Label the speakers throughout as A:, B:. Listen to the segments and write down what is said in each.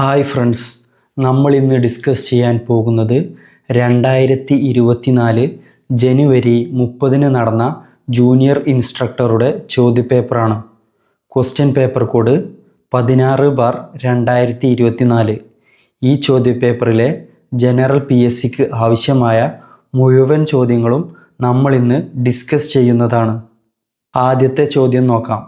A: Hi friends നമ്മൾ ഇന്ന് discuss ചെയ്യാൻ പോകുന്നത് രണ്ടായിരത്തി ഇരുപത്തിനാല് ജനുവരി മുപ്പതിന് നടന്ന ജൂനിയർ ഇൻസ്ട്രക്ടറുടെ ചോദ്യപേപ്പറാണ്. ക്വസ്റ്റ്യൻ പേപ്പർ കോഡ് പതിനാറ് ബാർ രണ്ടായിരത്തി ഇരുപത്തിനാല് ഈ ചോദ്യപേപ്പറിലെ ജനറൽ പി എസ് സിക്ക് ആവശ്യമായ മുഴുവൻ ചോദ്യങ്ങളും നമ്മൾ ഇന്ന് ഡിസ്കസ് ചെയ്യുന്നതാണ്. ആദ്യത്തെ ചോദ്യം നോക്കാം.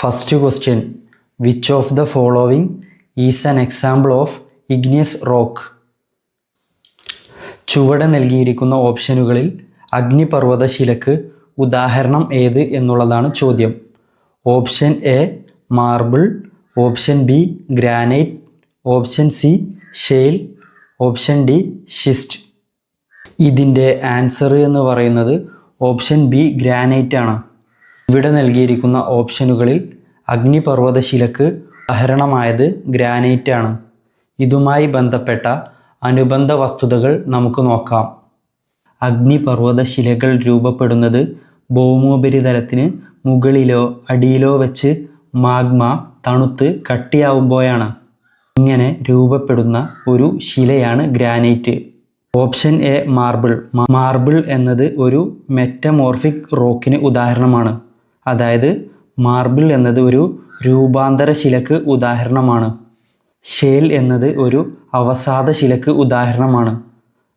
A: First question which of the following is an example of igneous rock ചുവടെ നൽകിയിരിക്കുന്ന ഓപ്ഷനുകളിൽ അഗ്നിപർവത ശിലക്ക് ഉദാഹരണം ഏത് എന്നുള്ളതാണ് ചോദ്യം. Option A marble option B granite option C shale option D schist ഇതിന്റെ ആൻസർ എന്ന് പറയുന്നത് ഓപ്ഷൻ ബി ഗ്രാനൈറ്റ് ആണ്. ഇവിടെ നൽകിയിരിക്കുന്ന ഓപ്ഷനുകളിൽ അഗ്നിപർവതശിലക്ക് ഉദാഹരണമായത് ഗ്രാനൈറ്റ് ആണ് ഇതുമായി ബന്ധപ്പെട്ട അനുബന്ധ വസ്തുതകൾ നമുക്ക് നോക്കാം. അഗ്നിപർവതശിലകൾ രൂപപ്പെടുന്നത് ഭൗമോപരിതലത്തിന് മുകളിലോ അടിയിലോ വെച്ച് മാഗ്മ തണുത്ത് കട്ടിയാവുമ്പോഴാണ്. ഇങ്ങനെ രൂപപ്പെടുന്ന ഒരു ശിലയാണ് granite. Option A marble. Marble എന്നത് ഒരു മെറ്റമോർഫിക് റോക്കിന് ഉദാഹരണമാണ്. അതായത് മാർബിൾ എന്നത് ഒരു രൂപാന്തര ശിലക്ക് ഉദാഹരണമാണ്. ഷേൽ എന്നത് ഒരു അവസാദ ശിലക്ക് ഉദാഹരണമാണ്.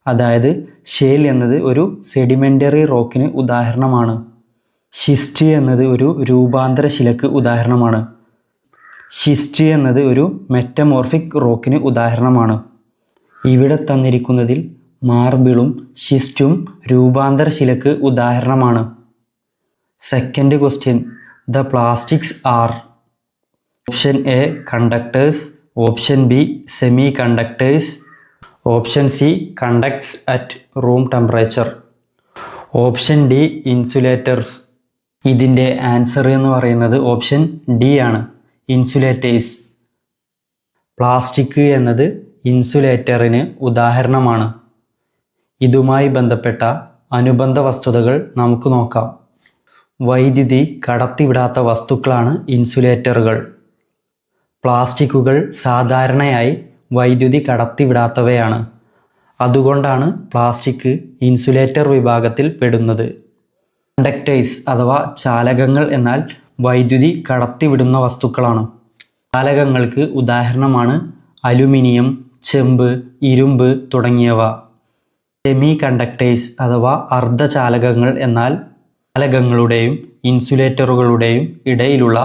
A: അതായത് ഷേൽ എന്നത് ഒരു സെഡിമെന്ററി റോക്കിന് ഉദാഹരണമാണ്. ഷിസ്റ്റി എന്നത് ഒരു രൂപാന്തര ശിലക്ക് ഉദാഹരണമാണ്. ഷിസ്റ്റി എന്നത് ഒരു മെറ്റമോർഫിക് റോക്കിന് ഉദാഹരണമാണ്. ഇവിടെ തന്നിരിക്കുന്നതിൽ മാർബിളും ഷിസ്റ്റും രൂപാന്തര ശിലക്ക് ഉദാഹരണമാണ്. Second question the plastics are option A conductors option B semi conductors option C conducts at room temperature option D insulators ഇതിന്റെ ആൻസർ എന്ന് പറയുന്നത് ഓപ്ഷൻ ഡി ആണ്. ഇൻസുലേറ്റേഴ്സ് പ്ലാസ്റ്റിക് എന്നത് ഇൻസുലേറ്ററിന് ഉദാഹരണമാണ്. ഇതുമായി ബന്ധപ്പെട്ട അനുബന്ധ വസ്തുതകൾ നമുക്ക് നോക്കാം. വൈദ്യുതി കടത്തിവിടാത്ത വസ്തുക്കളാണ് ഇൻസുലേറ്ററുകൾ. പ്ലാസ്റ്റിക്കുകൾ സാധാരണയായി വൈദ്യുതി കടത്തിവിടാത്തവയാണ്. അതുകൊണ്ടാണ് പ്ലാസ്റ്റിക് ഇൻസുലേറ്റർ വിഭാഗത്തിൽ പെടുന്നത്. കണ്ടക്ടേഴ്സ് അഥവാ ചാലകങ്ങൾ എന്നാൽ വൈദ്യുതി കടത്തിവിടുന്ന വസ്തുക്കളാണ്. ചാലകങ്ങൾക്ക് ഉദാഹരണമാണ് അലുമിനിയം ചെമ്പ് ഇരുമ്പ് തുടങ്ങിയവ. സെമി കണ്ടക്ടേഴ്സ് അഥവാ അർദ്ധചാലകങ്ങൾ എന്നാൽ ചാലകങ്ങളുടെയും ഇൻസുലേറ്ററുകളുടെയും ഇടയിലുള്ള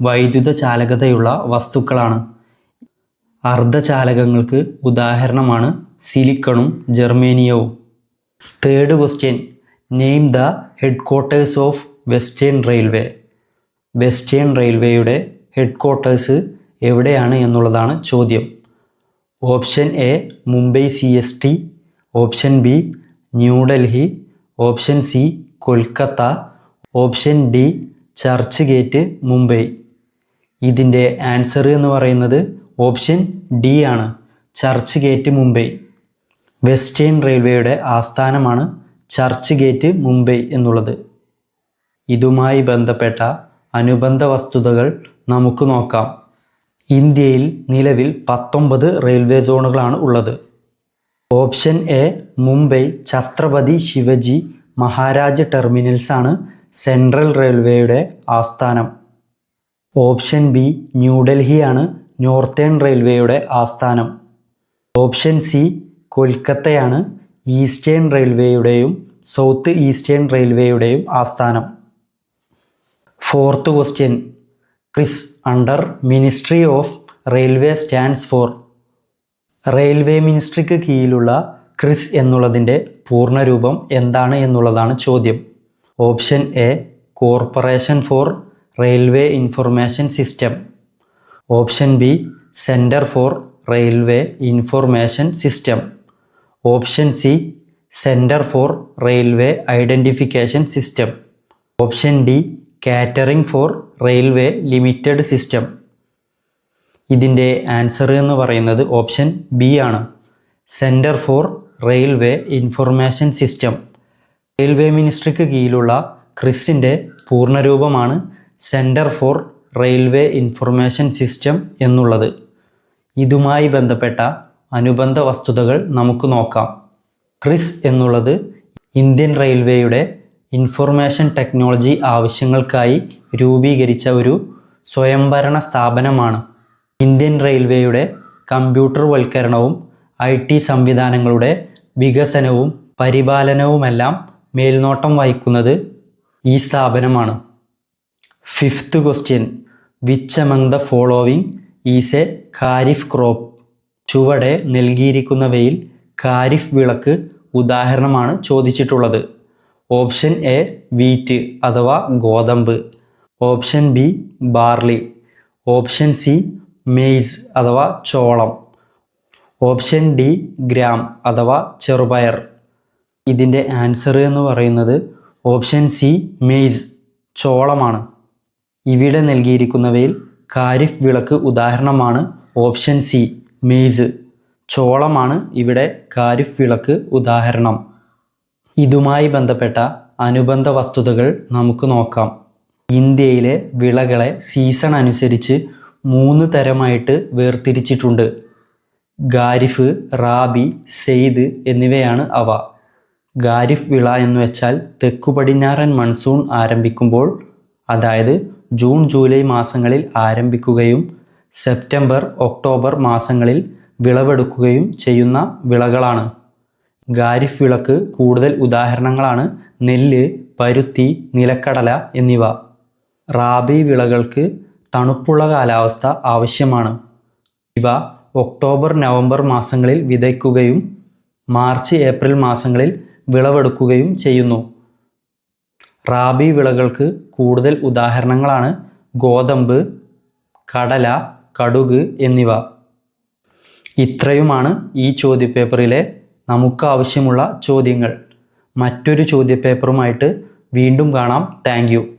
A: വൈദ്യുത ചാലകതയുള്ള വസ്തുക്കളാണ്. അർദ്ധചാലകങ്ങൾക്ക് ഉദാഹരണമാണ് സിലിക്കണും ജർമേനിയവും. Third question name the headquarters of western railway western റെയിൽവേയുടെ ഹെഡ് ക്വാർട്ടേഴ്സ് എവിടെയാണ് എന്നുള്ളതാണ് ചോദ്യം. Option A Mumbai C S T option B New Delhi option C Kolkata option D Churchgate Mumbai. ഇതിന്റെ ആൻസർ എന്ന് പറയുന്നത് ഓപ്ഷൻ ഡി ആണ് church gate Mumbai. Western റെയിൽവേയുടെ ആസ്ഥാനമാണ് ചർച്ച് ഗേറ്റ് മുംബൈ എന്നുള്ളത്. ഇതുമായി ബന്ധപ്പെട്ട അനുബന്ധ വസ്തുതകൾ നമുക്ക് നോക്കാം. ഇന്ത്യയിൽ നിലവിൽ പത്തൊമ്പത് റെയിൽവേ സോണുകളാണ് ഉള്ളത്. Option A Mumbai Chhatrapati Shivaji Maharaj terminals ആണ് സെൻട്രൽ റെയിൽവേയുടെ ആസ്ഥാനം. ഓപ്ഷൻ ബി ന്യൂഡൽഹിയാണ് നോർത്തേൺ റെയിൽവേയുടെ ആസ്ഥാനം. ഓപ്ഷൻ സി കൊൽക്കത്തയാണ് ഈസ്റ്റേൺ റെയിൽവേയുടെയും സൗത്ത് ഈസ്റ്റേൺ റെയിൽവേയുടെയും ആസ്ഥാനം. Fourth question. CRIS under ministry of railway stands for. Railway മിനിസ്ട്രിക്ക് കീഴിലുള്ള ക്രിസ് എന്നുള്ളതിന്റെ പൂർണരൂപം എന്താണ് എന്നുള്ളതാണ് ചോദ്യം. Option A corporation for railway information system. Option B centre for railway information system. Option C centre for railway identification system. Option D catering for railway limited system. ഇതിന്റെ answer എന്ന് പറയുന്നത് option B ആണ്. Centre for railway information system. Railway മിനിസ്ട്രിക്ക് കീഴിലുള്ള ക്രിസിന്റെ പൂർണരൂപമാണ് centre for railway information system എന്നുള്ളത്. ഇതുമായി ബന്ധപ്പെട്ട അനുബന്ധ വസ്തുതകൾ നമുക്ക് നോക്കാം. ക്രിസ് എന്നുള്ളത് ഇന്ത്യൻ റെയിൽവേയുടെ ഇൻഫർമേഷൻ ടെക്നോളജി ആവശ്യങ്ങൾക്കായി രൂപീകരിച്ച ഒരു സ്വയംഭരണ സ്ഥാപനമാണ്. ഇന്ത്യൻ റെയിൽവേയുടെ കമ്പ്യൂട്ടർ വൽക്കരണവും ഐ ടി സംവിധാനങ്ങളുടെ വികസനവും പരിപാലനവുമെല്ലാം മേൽനോട്ടം വഹിക്കുന്നത് ഈ സ്ഥാപനമാണ്. Fifth question. Which among the following is a kharif crop? ചുവടെ നൽകിയിരിക്കുന്നവയിൽ കാരിഫ് വിളക്ക് ഉദാഹരണമാണ് ചോദിച്ചിട്ടുള്ളത്. ഓപ്ഷൻ എ വീറ്റ് അഥവാ ഗോതമ്പ്. Option B barley. Option C maize അഥവാ ചോളം. ഓപ്ഷൻ ഡി ഗ്രാം അഥവാ ചെറുപയർ. ഇതിന്റെ ആൻസർ എന്ന് പറയുന്നത് ഓപ്ഷൻ സി മെയ്സ് ചോളമാണ്. ഇവിടെ നൽകിയിരിക്കുന്നവയിൽ കാരിഫ് വിളക്ക് ഉദാഹരണമാണ് ഓപ്ഷൻ സി മെയ്സ്. ചോളമാണ് ഇവിടെ കാരിഫ് വിളക്ക് ഉദാഹരണം. ഇതുമായി ബന്ധപ്പെട്ട അനുബന്ധ വസ്തുതകൾ നമുക്ക് നോക്കാം. ഇന്ത്യയിലെ വിളകളെ സീസൺ അനുസരിച്ച് മൂന്ന് തരമായിട്ട് വേർതിരിച്ചിട്ടുണ്ട്. ഖാരിഫ് റാബി സെയ്ദ് എന്നിവയാണ് അവ. ഗാരിഫ് വിള എന്ന് വെച്ചാൽ തെക്കു പടിഞ്ഞാറൻ മൺസൂൺ ആരംഭിക്കുമ്പോൾ അതായത് ജൂൺ ജൂലൈ മാസങ്ങളിൽ ആരംഭിക്കുകയും സെപ്റ്റംബർ ഒക്ടോബർ മാസങ്ങളിൽ വിളവെടുക്കുകയും ചെയ്യുന്ന വിളകളാണ്. ഗാരിഫ് വിളക്ക് കൂടുതൽ ഉദാഹരണങ്ങളാണ് നെല്ല് പരുത്തി നിലക്കടല എന്നിവ. റാബി വിളകൾക്ക് തണുപ്പുള്ള കാലാവസ്ഥ ആവശ്യമാണ്. ഇവ ഒക്ടോബർ നവംബർ മാസങ്ങളിൽ വിതയ്ക്കുകയും മാർച്ച് ഏപ്രിൽ മാസങ്ങളിൽ വിളവെടുക്കുകയും ചെയ്യുന്നു. റാബി വിളകൾക്ക് കൂടുതൽ ഉദാഹരണങ്ങളാണ് ഗോതമ്പ് കടല കടുക് എന്നിവ. ഇത്രയുമാണ് ഈ ചോദ്യപേപ്പറിലെ നമുക്ക് ആവശ്യമുള്ള ചോദ്യങ്ങൾ. മറ്റൊരു ചോദ്യപേപ്പറുമായിട്ട് വീണ്ടും കാണാം. താങ്ക്